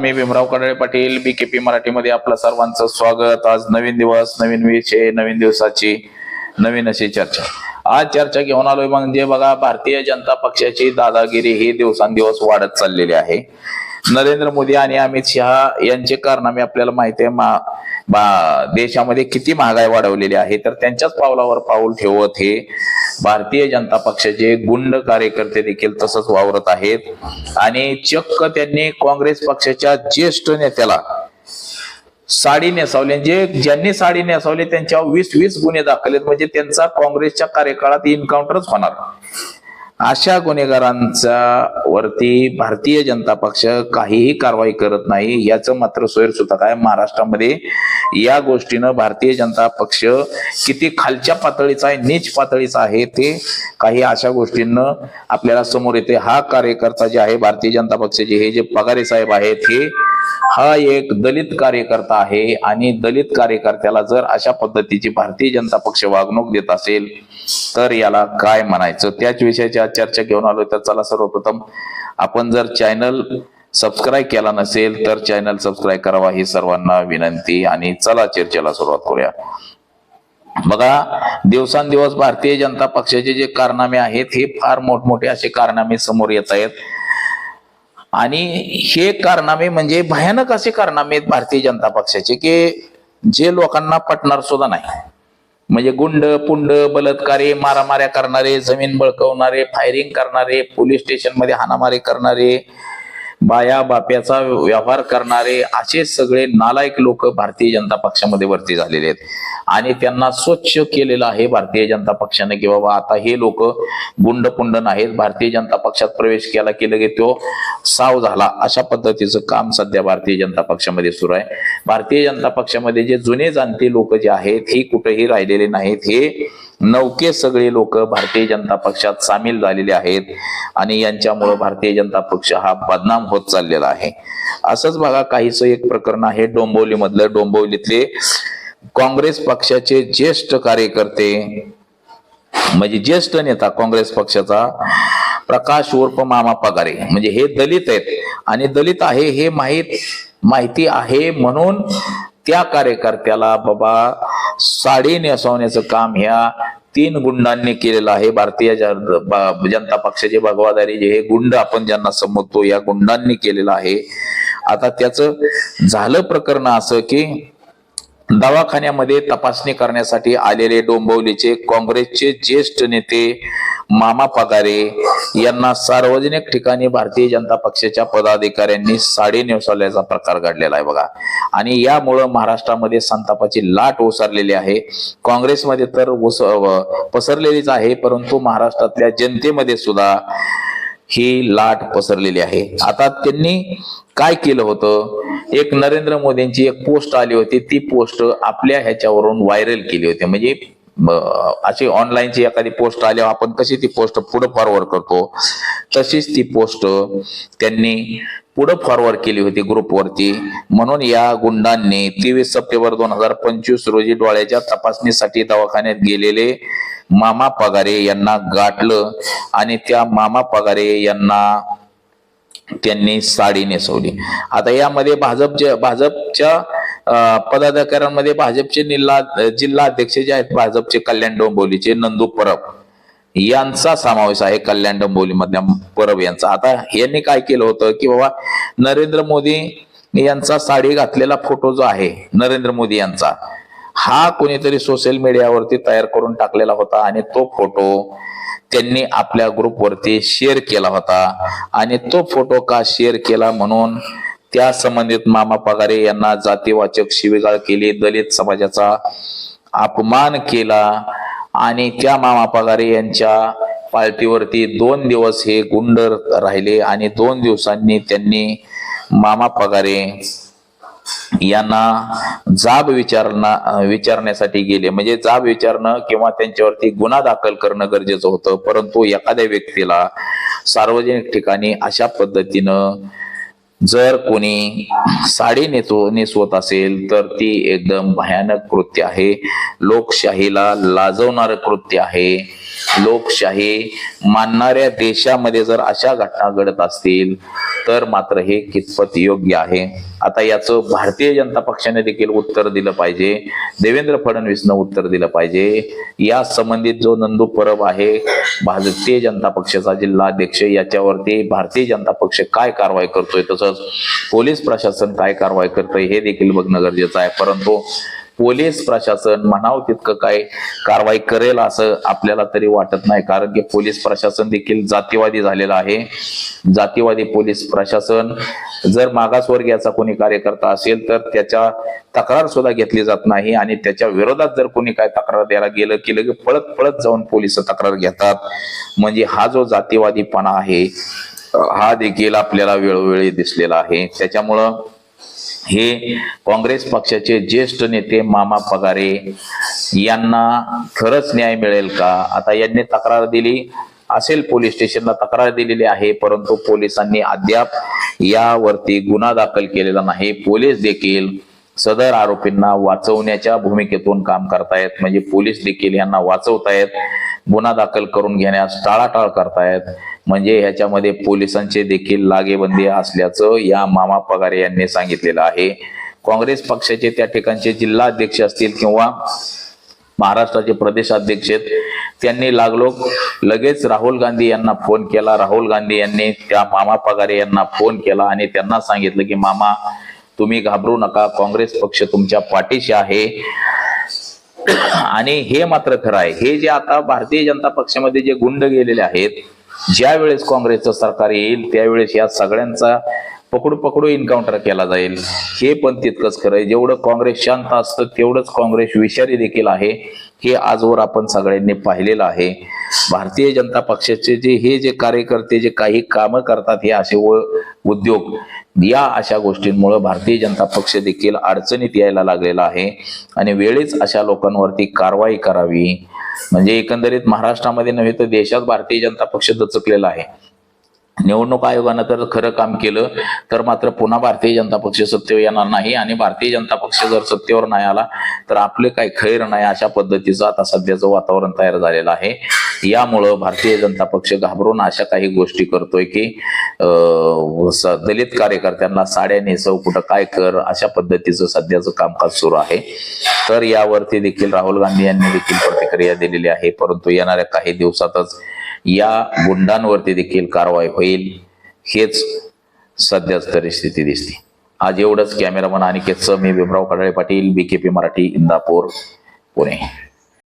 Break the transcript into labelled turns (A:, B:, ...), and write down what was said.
A: मी Bhimrao Kadle Patil BKP मराठीमध्ये आपलं सर्वांचं स्वागत. आज नवीन दिवस नवीन विषय नवीन दिवसाची नवीन अशी चर्चा. आज चर्चा घेऊन आलोय म्हणजे बघा भारतीय जनता पक्षाची दादागिरी ही दिवसांदिवस वाढत चाललेली आहे. नरेंद्र मोदी आणि अमित शहा यांचे कारनामे आपल्याला माहिती आहे. मा देशामध्ये किती महागाई वाढवलेली आहे. तर त्यांच्याच पावलावर पाऊल ठेवत हे भारतीय जनता पक्षाचे गुंड कार्यकर्ते देखील तसंच वावरत आहेत. आणि चक्क त्यांनी काँग्रेस पक्षाच्या ज्येष्ठ नेत्याला साडी नेसावली. जे ज्यांनी साडी नेसावली त्यांच्यावर वीस वीस गुन्हे दाखल आहेत. म्हणजे त्यांचा काँग्रेसच्या कार्यकाळात इन्काउंटरच होणार. अशा गुन्हेगारांच्या वरती भारतीय जनता पक्ष काहीही कारवाई करत नाही याचं मात्र सोयरसुद्धा काय? महाराष्ट्रामध्ये या गोष्टीनं भारतीय जनता पक्ष किती खालच्या पातळीचा आहे नीच पातळीचा आहे ते काही अशा गोष्टींना आपल्याला समोर येते. हा कार्यकर्ता जे आहे भारतीय जनता पक्षाचे हे जे पगारे साहेब आहेत हे हा एक दलित कार्यकर्ता आहे आणि दलित कार्यकर्त्याला जर अशा पद्धतीची भारतीय जनता पक्ष वागणूक देत असेल तर याला काय म्हणायचं? त्याच विषयाची आज चर्चा घेऊन आलो तर चला सर्वप्रथम आपण जर चॅनल सबस्क्राईब केला नसेल तर चॅनल सबस्क्राईब करावा ही सर्वांना विनंती आणि चला चर्चेला सुरुवात करूया. बघा दिवसांदिवस भारतीय जनता पक्षाचे जे कारनामे आहेत हे फार मोठमोठे असे कारनामे समोर येत आहेत. आणि हे कारनामे म्हणजे भयानक असे कारनामे आहेत भारतीय जनता पक्षाचे की जे लोकांना पटणार सुद्धा नाही. म्हणजे गुंड पुंड बलात्कारी मारामाऱ्या करणारे जमीन बळकवणारे फायरिंग करणारे पोलीस स्टेशनमध्ये हाणामारी करणारे बाया बाप्याचा व्यवहार करणारे असे सगळे नालायक लोक भारतीय जनता पक्षामध्ये भरती झालेले आहेत. आणि त्यांना स्वच्छ केलेलं आहे भारतीय जनता पक्षाने की बाबा आता हे लोक गुंडपुंड नाहीत. भारतीय जनता पक्षात प्रवेश केला की लगे तो साव झाला. अशा पद्धतीचं काम सध्या भारतीय जनता पक्षामध्ये सुरू आहे. भारतीय जनता पक्षामध्ये जे जुने जाणते लोक जे आहेत हे कुठेही राहिलेले नाहीत. हे नौके सगळे लोक भारतीय जनता पक्षात सामील झालेले आहेत आणि यांच्यामुळे भारतीय जनता पक्ष हा बदनाम होत चाललेला आहे. असंच बघा काहीच एक प्रकरण आहे डोंबिवली मधलं डोंबिवलीतले काँग्रेस पक्षाचे ज्येष्ठ कार्यकर्ते म्हणजे ज्येष्ठ नेता काँग्रेस पक्षाचा प्रकाश उर्फ मामा पगारे म्हणजे हे दलित आहेत. आणि दलित आहे हे माहीत माहिती आहे म्हणून त्या कार्यकर्त्याला बाबा साडी नेसवण्याचं काम ह्या तीन गुंडांनी केलेलं आहे. भारतीय जन- जनता पक्षाचे भगवादारी जे हे गुंड आपण ज्यांना समजतो या गुंडांनी केलेलं आहे. आता त्याचं झालं प्रकरण असं की दवाखान्यामध्ये तपासणी करण्यासाठी आलेले डोंबवलीचे काँग्रेसचे ज्येष्ठ नेते मामा पगारे यांना सार्वजनिक ठिकाणी भारतीय जनता पक्षाच्या पदाधिकाऱ्यांनी साडी नेसवल्याचा प्रकार घडलेला आहे बघा. आणि यामुळं महाराष्ट्रामध्ये संतापाची लाट ओसरलेली आहे. काँग्रेसमध्ये तर ओस पसरलेलीच आहे परंतु महाराष्ट्रातल्या जनतेमध्ये सुद्धा ही लाट पसरलेली आहे. आता त्यांनी काय केलं होतं? एक नरेंद्र मोदींची एक पोस्ट आली होती. ती पोस्ट आपल्या ह्याच्यावरून व्हायरल केली होती. म्हणजे अशी ऑनलाईनची एखादी पोस्ट आल्यावर आपण कशी ती पोस्ट पुढे फॉरवर्ड करतो? तशीच ती पोस्ट त्यांनी पुढं फॉरवर्ड केली होती ग्रुपवरती म्हणून या गुंडांनी तेवीस सप्टेंबर दोन हजार पंचवीस रोजी डोळ्याच्या तपासणीसाठी दवाखान्यात गेलेले मामा पगारे यांना गाठलं आणि त्या मामा पगारे यांना त्यांनी साडी नेसवली. आता यामध्ये भाजपच्या भाजपच्या पदाधिकाऱ्यांमध्ये भाजपचे निल्ला जिल्हा अध्यक्ष जे आहेत भाजपचे कल्याण डोंबोलीचे नंदू परब. यांचा समावेश आहे कल्याण डोंबिवलीमधल्या परब यांचा. आता यांनी काय केलं होतं की बाबा नरेंद्र मोदी यांचा साडी घातलेला फोटो जो आहे नरेंद्र मोदी यांचा हा कोणीतरी सोशल मीडियावरती तयार करून टाकलेला होता आणि तो फोटो त्यांनी आपल्या ग्रुपवरती शेअर केला होता. आणि तो फोटो का शेअर केला म्हणून त्या संबंधित मामा पगारे यांना जातीवाचक शिवीगाळ केली दलित समाजाचा अपमान केला. आणि त्या मामा पगारे यांच्या पार्टीवरती दोन दिवस हे गुंड राहिले आणि दोन दिवसांनी त्यांनी मामा पगारे यांना जाब विचारणा विचारण्यासाठी गेले. म्हणजे जाब विचारणं किंवा त्यांच्यावरती गुन्हा दाखल करणं गरजेचं होतं. परंतु एखाद्या व्यक्तीला सार्वजनिक ठिकाणी अशा पद्धतीनं जर कोणी साडी नेतो नेसवत असेल तर ती एकदम भयानक कृत्य आहे. लोकशाहीला लाजवणारं कृत्य आहे. लोकशाही मानणाऱ्या देशामध्ये जर अशा घटना घडत असतील तर मात्र हे कितपत योग्य आहे? आता याचं भारतीय जनता पक्षाने देखील उत्तर दिलं पाहिजे. देवेंद्र फडणवीसनं उत्तर दिलं पाहिजे. या संबंधित जो नंदू परब आहे भारतीय जनता पक्षाचा जिल्हाध्यक्ष याच्यावरती भारतीय जनता पक्ष काय कारवाई करतोय तसंच पोलीस प्रशासन काय कारवाई करतोय हे देखील बघणं गरजेचं आहे. परंतु पोलीस प्रशासन म्हणावं तितकं काय कारवाई करेल असं आपल्याला तरी वाटत नाही. कारण की पोलीस प्रशासन देखील जातीवादी झालेलं आहे. जातीवादी पोलीस प्रशासन जर मागासवर्गीयाचा कोणी कार्यकर्ता असेल तर त्याच्या तक्रार सुद्धा घेतली जात नाही आणि त्याच्या विरोधात जर कोणी काय तक्रार द्यायला गेलं की लगे पळत पळत जाऊन पोलीस तक्रार घेतात. म्हणजे हा जो जातीवादीपणा आहे हा देखील आपल्याला वेळोवेळी दिसलेला आहे. त्याच्यामुळं हे काँग्रेस पक्षाचे ज्येष्ठ नेते मामा पगारे यांना खरंच न्याय मिळेल का? आता यांनी तक्रार दिली असेल पोलीस स्टेशनला तक्रार दिलेली आहे परंतु पोलिसांनी अद्याप यावरती गुन्हा दाखल केलेला नाही. पोलीस देखील सदर आरोपींना वाचवण्याच्या भूमिकेतून काम करतायत. म्हणजे पोलीस देखील यांना वाचवतायत गुन्हा दाखल करून घेण्यास टाळाटाळ करतायत. म्हणजे ह्याच्यामध्ये पोलिसांचे देखील लागेबंदी असल्याचं या मामा पगारे यांनी सांगितलेलं आहे. काँग्रेस पक्षाचे त्या ठिकाणचे जिल्हा अध्यक्ष असतील किंवा महाराष्ट्राचे प्रदेशाध्यक्ष आहेत त्यांनी लागलो. लगेच राहुल गांधी यांना फोन केला. राहुल गांधी यांनी त्या मामा पगारे यांना फोन केला आणि त्यांना सांगितलं की मामा तुम्ही घाबरू नका. काँग्रेस पक्ष तुमच्या पाठीशी आहे. आणि हे मात्र खरं आहे. हे जे आता भारतीय जनता पक्षामध्ये जे गुंड गेलेले आहेत ज्या वेळेस काँग्रेसचं सरकार येईल त्यावेळेस या सगळ्यांचा पकडू पकडू एन्काउंटर केला जाईल. हे पण तितकंच खरं जेवढं काँग्रेस शांत असतं तेवढंच काँग्रेस विषारी देखील आहे. हे आजवर आपण सगळ्यांनी पाहिलेलं आहे. भारतीय जनता पक्षाचे जे हे जे कार्यकर्ते जे काही कामं करतात हे असे व उद्योग या अशा गोष्टींमुळे भारतीय जनता पक्ष देखील अडचणीत यायला लागलेला आहे. आणि वेळेच अशा लोकांवरती कारवाई करावी. म्हणजे एकंदरीत महाराष्ट्रामध्ये नव्हे तर देशात भारतीय जनता पक्ष दचकलेला आहे. निवडणूक आयोगानं तर खरं काम केलं तर मात्र पुन्हा भारतीय जनता पक्ष सत्तेवर येणार नाही आणि भारतीय जनता पक्ष जर सत्तेवर नाही आला तर आपले काही खैर नाही अशा पद्धतीचं आता सध्याचं वातावरण तयार झालेलं आहे. यामुळं भारतीय जनता पक्ष घाबरून अशा काही गोष्टी करतोय की अं, दलित कार्यकर्त्यांना साड्या नेसव कुठं काय कर अशा पद्धतीचं सध्याचं कामकाज सुरू आहे. तर यावरती देखील राहुल गांधी यांनी देखील प्रतिक्रिया दिलेली आहे परंतु येणाऱ्या काही दिवसातच या गुंडांवरती देखील कारवाई होईल हेच सध्याच परिस्थिती दिसते. आज एवढंच कॅमेरामन अनिकेतचं मी विभ्राव कडाळे पाटील बीकेपी मराठी इंदापूर पुणे.